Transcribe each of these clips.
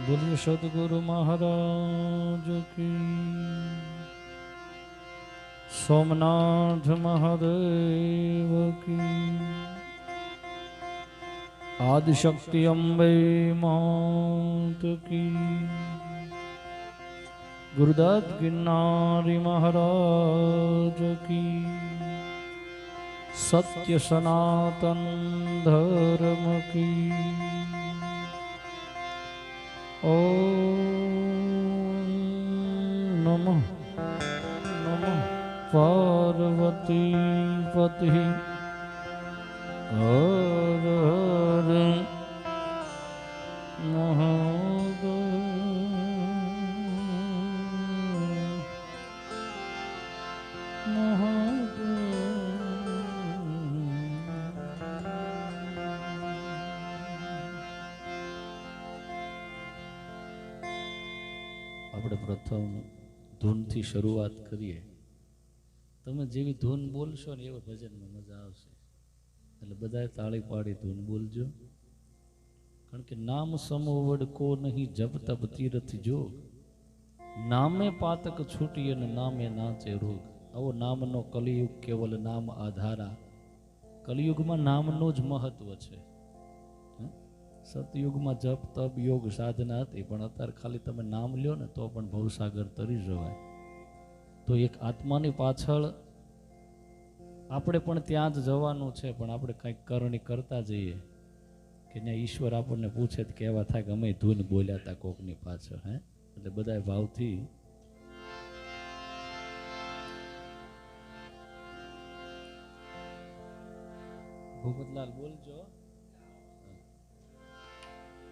બોલીએ સદગુરુ મહારાજ કી સોમનાથ મહાદેવ કી આદિશક્તિ અંબે માત કી ગુરુદત્ત ગિરનારી મહારાજ કી સત્ય સનાતન ધર્મ કી ઓમ નમઃ નમઃ પાર્વતી પતિ હર આપણે પ્રથમ ધૂનથી શરૂઆત કરીએ. તમે જેવી ધૂન બોલશો ને એવા ભજનમાં મજા આવશે. એટલે બધાએ તાળી પાડી ધૂન બોલજો. કારણ કે નામ સમો વડકો નહીં જપ તપ તીરથ જોગ. નામે પાતક છૂટી અને નામે નાચે રોગ. આવો નામનો કલિયુગ કેવલ નામ આધારા. કલિયુગમાં નામનું જ મહત્વ છે? સતયુગમાં જપ, તપ, યોગ, સાધના હતી, પણ અત્યારે ખાલી તમે નામ લ્યો ને તો પણ ભવસાગર તરી જવાય. તો એક આત્માની પાછળ આપણે પણ ત્યાં જ જવાનું છે, પણ આપણે કંઈક કરણી કરતા જઈએ. કે ત્યાં ઈશ્વર આપણને પૂછે તો કેવા થાય કે અમે ધૂન બોલ્યા હતા કોકની પાછળ, હે? એટલે બધા ભાવથી ભૂપતલાલ, બોલજો.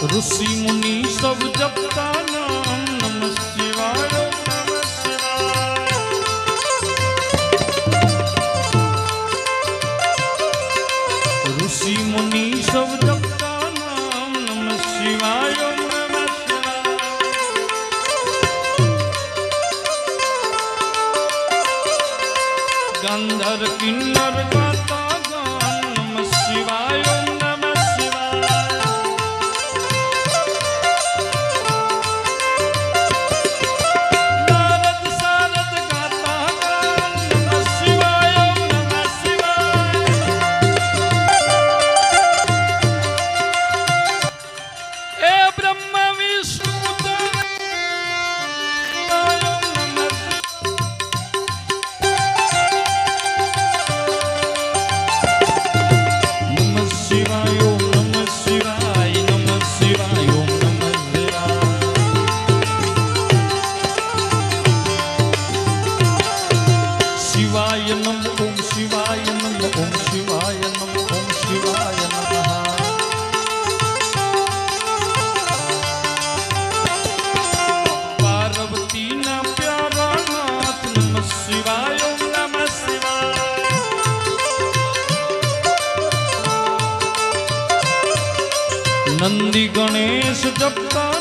ઋષિ મુનિ સબ જપતા નામ નમ શિવાય. ઋષિ મુનિ સબ જપતા નામ નમ શિવાય. ગંધર કિન્નર ગંધર નંદી ગણેશ જપતા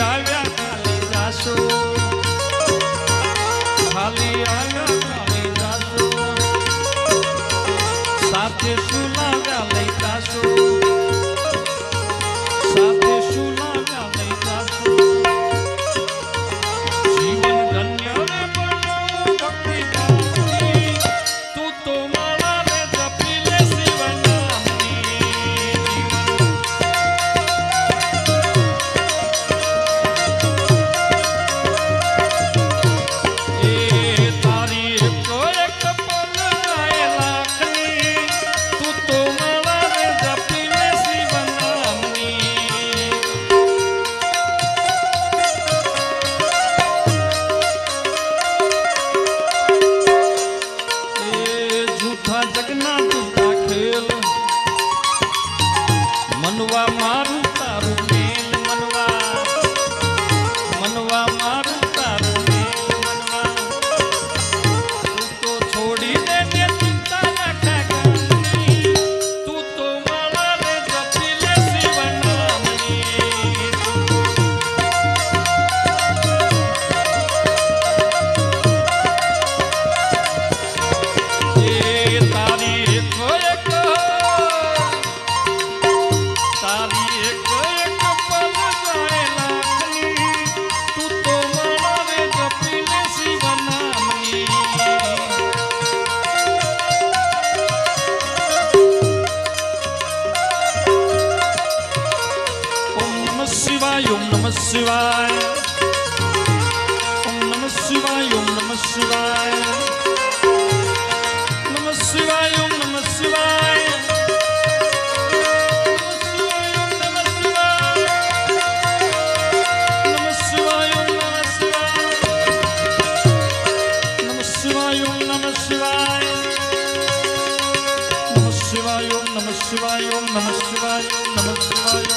આવ્યા કાલે જાશું. શિવાય નમ શિવાય ઓમ નમ શિવાય શિવાય ઓમ નમ શિવાય ઓમ નમ શિવાય ઓમ નમ શિવાય ઓમ નમ શિવાય ઓમ નમ શિવાય